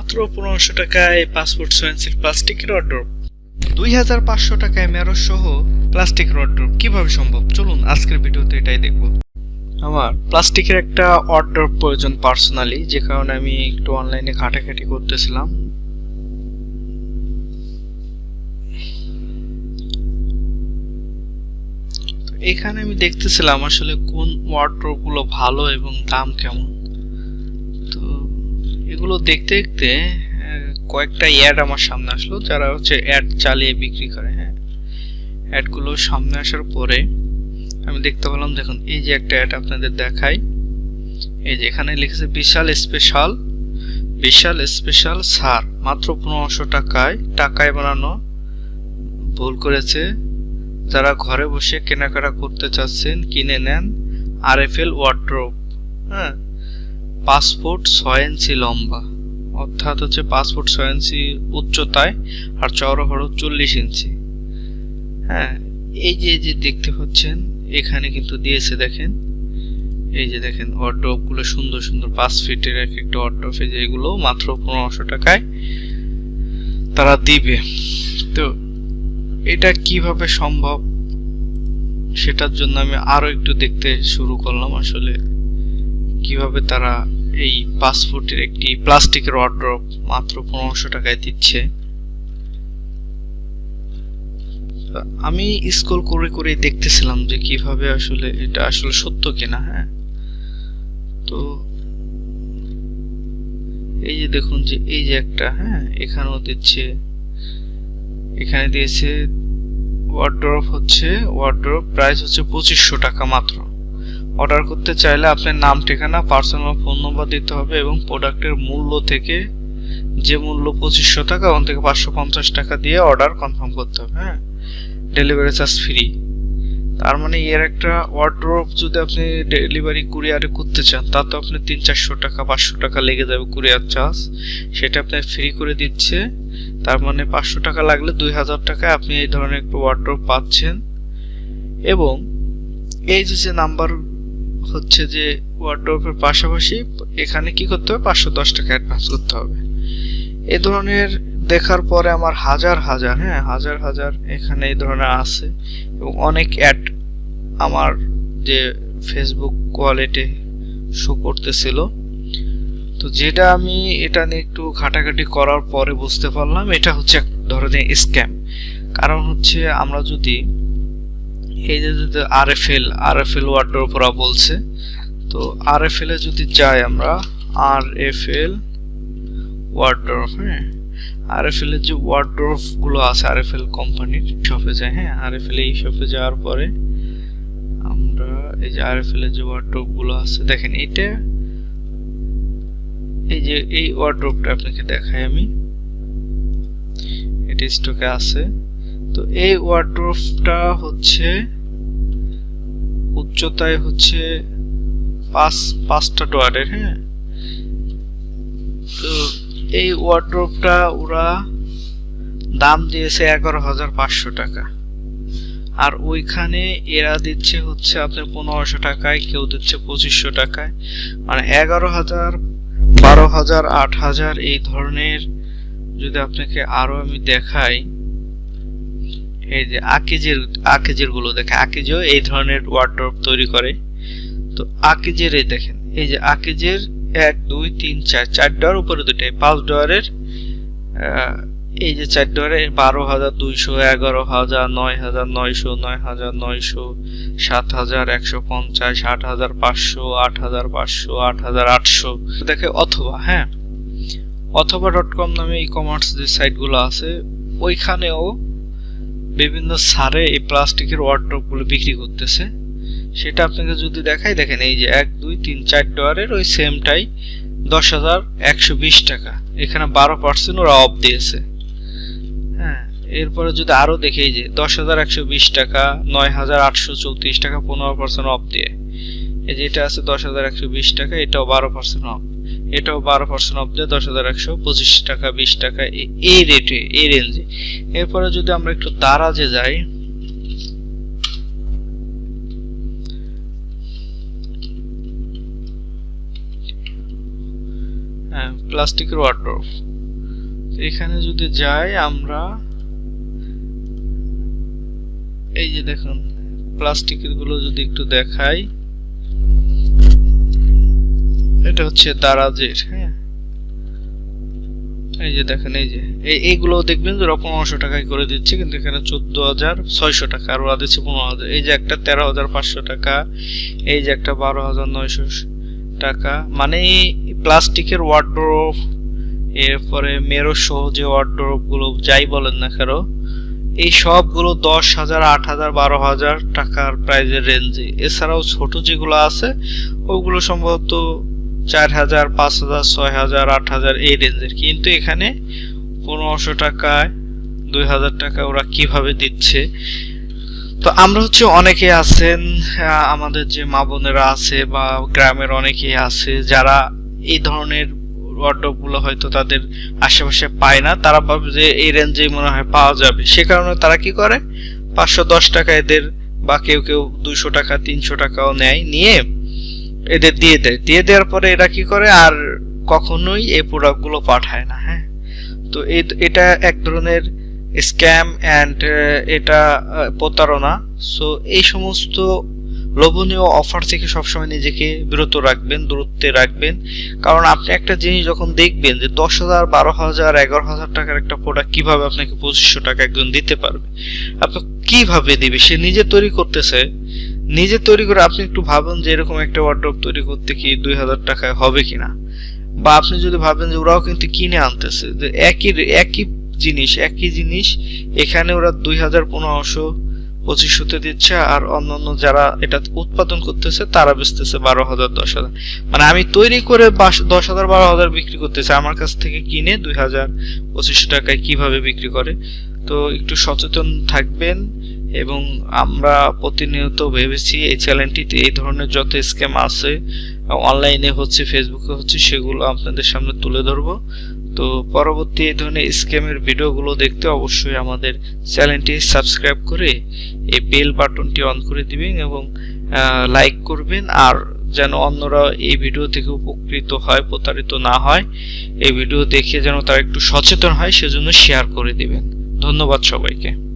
মাত্র পনেরোশো টাকায় পাসপোর্ট সোয়েন্সির প্লাস্টিকের অর্ডার দুই হাজার পাঁচশো টাকায় মেরো সহ প্লাস্টিকের অর্ডার কীভাবে সম্ভব? চলুন আজকের ভিডিওতে এটাই দেখব। আমার প্লাস্টিকের একটা অর্ডার প্রয়োজন পার্সোনালি যে কারণে আমি একটু অনলাইনে ঘাটাঘাটি করতেছিলাম। এখানে আমি দেখতেছিলাম আসলে কোন ওয়ার্ড্রোপগুলো ভালো এবং দাম কেমন। এগুলো দেখতে দেখতে কয়েকটা অ্যাড আমার সামনে আসলো, যারা হচ্ছে অ্যাড চালিয়ে বিক্রি করে হ্যাঁ। অ্যাডগুলো সামনে আসার পরে আমি দেখতে পেলাম, দেখুন, এই যে একটা অ্যাড আপনাদের দেখাই। এই যে এখানে লিখেছে, বিশাল স্পেশাল বিশাল স্পেশাল সার, মাত্র পনেরোশো টাকায় টাকায় বানানো। ভুল করেছে। যারা ঘরে বসে কেনাকাটা করতে চাচ্ছেন, কিনে নেন। আর এফ এল ওয়ার্ড্রোপ পাসপোর্ট ছয় ইঞ্চি লম্বা, অর্থাৎ হচ্ছে পাসপোর্ট ছয় ইঞ্চি উচ্চতায় আর চওড়া হলো চল্লিশ ইঞ্চি। হ্যাঁ এই যে যে দেখতে পাচ্ছেন, এখানে কিন্তু দিয়েছে দেখেন, এই যে দেখেন ওয়ার্ড্রোপগুলো সুন্দর সুন্দর, পাঁচ ফিটের এক একটা ওয়ার্ড্রোপ এই যে এগুলো মাত্র পনেরোশো টাকায় তারা দিবে। তো এটা কীভাবে সম্ভব সেটার জন্য আমি আরও একটু দেখতে শুরু করলাম আসলে, কীভাবে তারা এই পাসপোর্টের একটি প্লাস্টিকের ওয়ার্ড্রপ মাত্র পনেরোশো টাকায় দিচ্ছে। আমি স্ক্রল করে করে দেখতেছিলাম যে কীভাবে আসলে এটা আসলে সত্য কিনা হ্যাঁ। তো এই যে দেখুন যে এই যে একটা হ্যাঁ এখানেও দিচ্ছে। এখানে দিয়েছে ওয়ার্ড্রপ হচ্ছে ওয়ার্ড্রপ প্রাইস হচ্ছে পঁচিশশো টাকা মাত্র। অর্ডার করতে চাইলে আপনার নাম, ঠিকানা, পার্সোনাল ফোন নম্বর দিতে হবে এবং প্রোডাক্টের মূল্য থেকে যে মূল্য পঁচিশশো টাকা, ওখান থেকে পাঁচশো পঞ্চাশ টাকা দিয়ে অর্ডার কনফার্ম করতে হবে হ্যাঁ? ডেলিভারি চার্জ ফ্রি তার মানে এর একটা ওয়ার্ড্রপ যদি আপনি ডেলিভারি কুরিয়ারে করতে চান তা তো আপনি তিন, চারশো টাকা, পাঁচশো টাকা লেগে যাবে কুরিয়ার চার্জ সেটা আপনার ফ্রি করে দিচ্ছে। তার মানে পাঁচশো টাকা লাগলে দুই হাজার টাকায় আপনি এই ধরনের একটু ওয়ার্ড্রপ পাচ্ছেন। এবং এই যে নাম্বার হচ্ছে যে ওয়ার্ড্রপের পাশাপাশি এখানে কি করতে হবে? পাঁচশো দশ টাকা অ্যাডভান্স করতে হবে। এ ধরনের দেখার পরে আমার হাজার হাজার হ্যাঁ হাজার হাজার এখানে এই ধরনের আছে এবং অনেক অ্যাড আমার যে ফেসবুক কোয়ালিটি শো করতেছিল। তো যেটা আমি এটা নিয়ে একটু ঘাটাঘাটি করার পরে বুঝতে পারলাম, এটা হচ্ছে এক ধরনের স্ক্যাম কারণ হচ্ছে আমরা যদি এই যে যদি আর এফ এল আর এফ এল ওয়ার্ডের উপর বলছে, তো আর এফ এল যদি যাই আমরা আর এফ এল ওয়ার্ড্রফ হ্যাঁ আর এফ এল এর যে ওয়ার্ড্রফগুলো আছে আর এফ এল কোম্পানির শপে যায় হ্যাঁ আর এফ এল এই শপে যাওয়ার পরে আমরা এই যে আর এফ এল এর যে ওয়ার্ড্রফগুলো আছে, দেখেন এটা এই যে এই ওয়ার্ড্রপটা আপনাকে দেখাই আমি, এটা স্টকে আছে। তো এই ওয়ার্ড্রপটা হচ্ছে, উচ্চতায় হচ্ছে পাঁচ, পাঁচটা ডোয়ারের হ্যাঁ? তো এই ওয়ার্ড্রপটা ওরা দাম দিয়েছে এগারো হাজার পাঁচশো টাকা। আর ওইখানে এরা দিচ্ছে হচ্ছে আপনার পনেরোশো টাকায়, কেউ দিচ্ছে পঁচিশশো টাকায়। মানে এগারো হাজার, বারো হাজার, আট হাজার এই ধরনের যদি আপনাকে আরও আমি দেখাই এই যে আকিজের আকিজেরগুলো দেখে আকিজও এই ধরনের ওয়ার্ড্রপ তৈরি করে। তো আকিজের এই দেখেন, এই যে আকিজের এক, দুই, তিন, চার চার ডোয়ার উপরে দুটাই পাঁচ ডোয়ারের এই যে চার ডোয়ারে বারো হাজার দুইশো, এগারো হাজার, নয় হাজার নয়শো, নয় হাজার নয়শো, সাত হাজার একশো পঞ্চাশ, আট হাজার পাঁচশো, আট হাজার পাঁচশো, আট হাজার আটশো। দেখে অথবা হ্যাঁ অথবা ডট কম নামে ই কমার্স যে সাইটগুলো আছে, ওইখানেও বিভিন্ন সারে এই প্লাস্টিকের ওয়ার্ড্রপগুলো বিক্রি করতেছে। সেটা আপনাকে যদি দেখাই, দেখেন এই যে এক, দুই, তিন, চার ডলারের ওই সেমটাই দশ হাজার একশো বিশ টাকা। এখানে বারো পার্সেন্ট ওরা অফ দিয়েছে। হ্যাঁ এরপরে যদি আরও দেখে যে দশ হাজার একশো বিশ টাকা, নয় হাজার আটশো চৌত্রিশ টাকা পনেরো পার্সেন্ট অফ দিয়ে। এই যে এটা আছে দশ হাজার একশো বিশ টাকা, এটাও বারো পার্সেন্ট অফ এটাও বারো পার্সেন্ট অফ দিয়ে দশ হাজার একশো পঁচিশ টাকা, বিশ টাকা এই রেটে এই রেঞ্জে এরপরে যদি আমরা একটু দারাজে যাই প্লাস্টিকের ওয়ার্ড্রপ এখানে যদি যাই আমরা, এই যে দেখুন প্লাস্টিকেরগুলো যদি একটু দেখাই। এটা হচ্ছে দারাজের। হ্যাঁ। এই যে দেখেন এই যে। এই- এইগুলো দেখবেন যে পনেরোশো টাকায় করে দিচ্ছে কিন্তু এখানে চোদ্দ হাজার ছয়শো টাকা আর ওরা দিচ্ছে পনেরো হাজার। এই যে একটা তেরো হাজার পাঁচশো টাকা এই যে একটা বারো হাজার নয়শো টাকা। মানে প্লাস্টিকের ওয়ার্ড্রোপ এরপরে মেরো সহ যে ওয়ার্ড্রোপগুলো যাই বলেন না কেন এই সবগুলো দশ হাজার আট হাজার বারো হাজার টাকার প্রাইজের রেঞ্জে এছাড়াও ছোট যেগুলো আছে ওগুলো সম্ভবত চার হাজার পাঁচ হাজার ছয় হাজার আট হাজার এই রেঞ্জের। কিন্তু এখানে পনেরোশো টাকায় দুই হাজার টাকা ওরা কীভাবে দিচ্ছে? তো আমরা হচ্ছে অনেকে আছেন আমাদের যে মা বোনেরা আছে বা গ্রামের অনেকেই আছে, যারা এই ধরনের ওয়ার্ডরোবগুলো হয়তো তাদের আশেপাশে পায় না, তারা ভাবে যে এই রেঞ্জে মনে হয় পাওয়া যাবে। সে কারণে তারা কি করে? পাঁচশো দশ টাকা এদের, বা কেউ কেউ দুইশো টাকা, তিনশো টাকাও নেয়, নিয়ে এদের দিয়ে দেয়। দিয়ে দেওয়ার পরে এরা কি করে? আর কখনোই এই প্রোডাক্টগুলো পাঠায় না হ্যাঁ? তো এটা এক ধরনের স্ক্যাম অ্যান্ড এটা প্রতারণা। সো এই সমস্ত লোভনীয় অফার থেকে সবসময় নিজেকে বিরত রাখবেন, দূরত্বে রাখবেন। কারণ আপনি একটা জিনিস যখন দেখবেন যে দশ হাজার, বারো হাজার, এগারো হাজার টাকার একটা প্রোডাক্ট কীভাবে আপনাকে পঁচিশশো টাকা একজন দিতে পারবে? আপনি কীভাবে দিবে? সে নিজে তৈরি করতেছে। নিজে তৈরি করে আপনি একটু ভাবেন যে এরকম একটা ওয়ার্ড্রপ তৈরি করতে কি দুই হাজার টাকায় হবে কিনা? বা আপনি যদি ভাবেন যে ওরাও কিন্তু কিনে আনতেছে, যে একই একই জিনিস একই জিনিস, এখানে ওরা দুই হাজার পনেরোশো, পঁচিশশোতে দিচ্ছে আর অন্যান্য যারা এটা উৎপাদন করতেছে তারা বেচতেছে বারো হাজার, দশ হাজার। মানে আমি তৈরি করে দশ হাজার, বারো হাজার বিক্রি করতেছি, আমার কাছ থেকে কিনে দুই হাজার, পঁচিশশো টাকায় কীভাবে বিক্রি করে? তো একটু সচেতন থাকবেন এবং আমরা প্রতিনিয়ত ভেবেছি এই চ্যানেলটিতে এই ধরনের যত স্ক্যাম আছে, অনলাইনে হচ্ছে, ফেসবুকে হচ্ছে, সেগুলো আপনাদের সামনে তুলে ধরবো। তো পরবর্তী এই ধরনের স্ক্যামের ভিডিওগুলো দেখতে অবশ্যই আমাদের চ্যানেলটি সাবস্ক্রাইব করে এই বেল বাটনটি অন করে দিবেন এবং লাইক করবেন। আর যেন অন্যরা এই ভিডিও থেকে উপকৃত হয়, প্রতারিত না হয়, এই ভিডিও দেখে যেন তারা একটু সচেতন হয়, সেজন্য শেয়ার করে দিবেন। ধন্যবাদ সবাইকে।